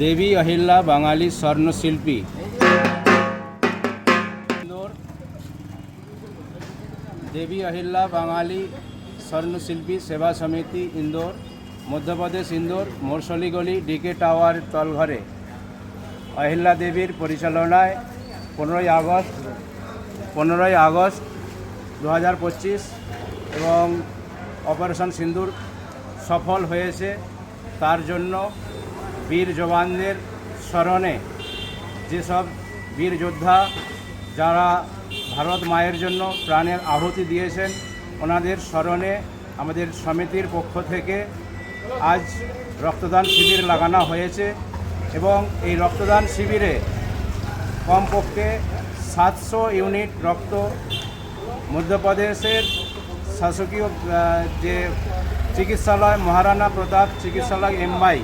দেবী অহিল্যা বাঙালি স্বর্ণশিল্পী। দেবী অহিল্যা বাঙালি স্বর্ণশিল্পী সেবা সমিতি ইন্দোর, মধ্যপ্রদেশ ইন্দোর মোরসলি গলি ডিকে টাওয়ার তলঘরে। অহিল্যা দেবীর পরিচালনায় পনেরোই আগস্ট পনেরোই আগস্ট দু হাজার পঁচিশ এবং অপারেশন সিন্দুর সফল হয়েছে। তার জন্য বীর জওয়ানদের স্মরণে যেসব বীর যোদ্ধা যারা ভারত মায়ের জন্য প্রাণের আহুতি দিয়েছেন, ওনাদের স্মরণে আমাদের সমিতির পক্ষ থেকে আজ রক্তদান শিবির লাগানো হয়েছে এবং এই রক্তদান শিবিরে কমপক্ষে সাতশো ইউনিট রক্ত মধ্যপ্রদেশের শাসকীয় যে চিকিৎসালয় মহারানা প্রতাপ চিকিৎসালয় এমআই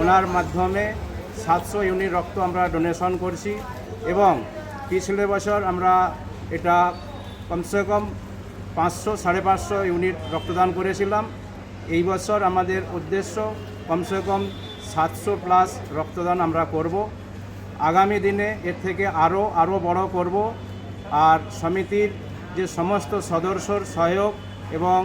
ওনার মাধ্যমে সাতশো ইউনিট রক্ত আমরা ডোনেশন করছি এবং পিছলে বছর আমরা এটা কমসে কম পাঁচশো, সাড়ে পাঁচশো ইউনিট রক্তদান করেছিলাম। এই বছর আমাদের উদ্দেশ্য কমসে কম সাতশো প্লাস রক্তদান আমরা করব। আগামী দিনে এর থেকে আরও আরও বড় করব। আর সমিতির যে সমস্ত সদস্যর সহায়ক এবং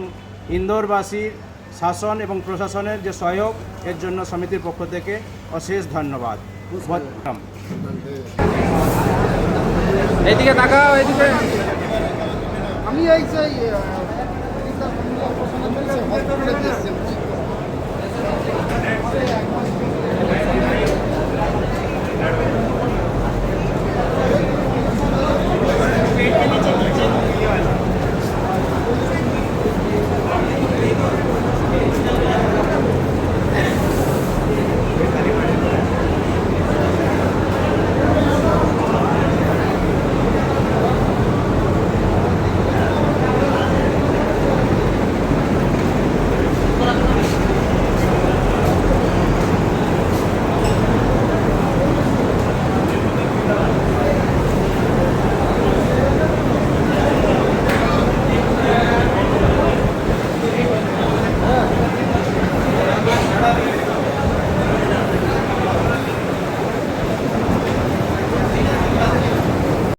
ইন্দোরবাসীর শাসন এবং প্রশাসনের যে সহায়ক এর জন্য সমিতির পক্ষ থেকে অশেষ ধন্যবাদ এদিকে এইদিকে তাকাও এইদিকে আমি এই